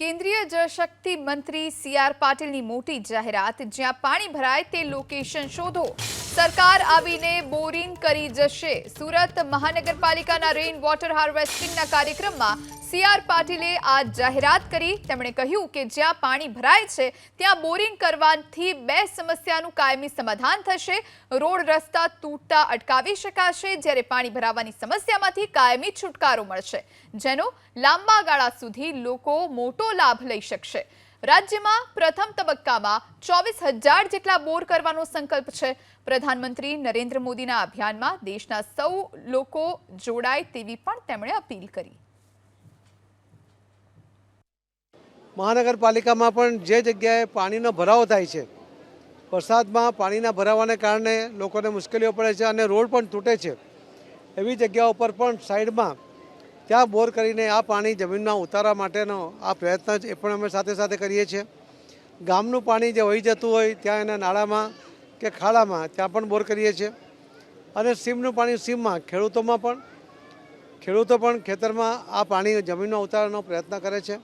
કેન્દ્રીય જળશક્તિ મંત્રી C R પાટીલની મોટી જાહેરાત, જ્યાં પાણી ભરાય તે લોકેશન શોધો. સરકાર આવીને બોરિંગ કરી જશે. સુરત મહાનગરપાલિકાના રેઇન વોટર હાર્વેસ્ટિંગના કાર્યક્રમમાં સી આર પાટીલે આ જાહેરાત કરી. તેમણે કહ્યું કે જ્યાં પાણી ભરાય છે, ત્યાં બોરિંગ કરવાથી બે સમસ્યાનું કાયમી સમાધાન થશે. રોડ રસ્તા તૂટતા અટકાવી શકાશે, જ્યારે પાણી ભરાવાની સમસ્યામાંથી કાયમી છુટકારો મળશે, જેનો લાંબા ગાળા સુધી લોકો મોટો લાભ લઈ શકશે. રાજ્યમાં પ્રથમ તબક્કામાં ચોવીસ હજાર જેટલા બોર કરવાનો સંકલ્પ છે. પ્રધાનમંત્રી નરેન્દ્ર મોદીના અભિયાનમાં દેશના સૌ લોકો જોડાય તેવી પણ તેમણે અપીલ કરી. મહાનગરપાલિકામાં પણ જે જગ્યાએ પાણીનો ભરાવો થાય છે, વરસાદમાં પાણીના ભરાવાને કારણે લોકોને મુશ્કેલીઓ પડે છે અને રોડ પણ તૂટે છે. એવી જગ્યાઓ પર પણ સાઈડમાં ત્યાં બોર કરીને આ પાણી જમીનમાં ઉતારવા માટેનો આ પ્રયત્ન એ પણ અમે સાથે સાથે કરીએ છીએ. ગામનું પાણી જે વહી જતું હોય ત્યાં એના નાળામાં કે ખાડામાં ત્યાં પણ બોર કરીએ છીએ. અને સીમનું પાણી સીમમાં, ખેડૂતોમાં પણ, ખેડૂતો પણ ખેતરમાં આ પાણી જમીનમાં ઉતારવાનો પ્રયત્ન કરે છે.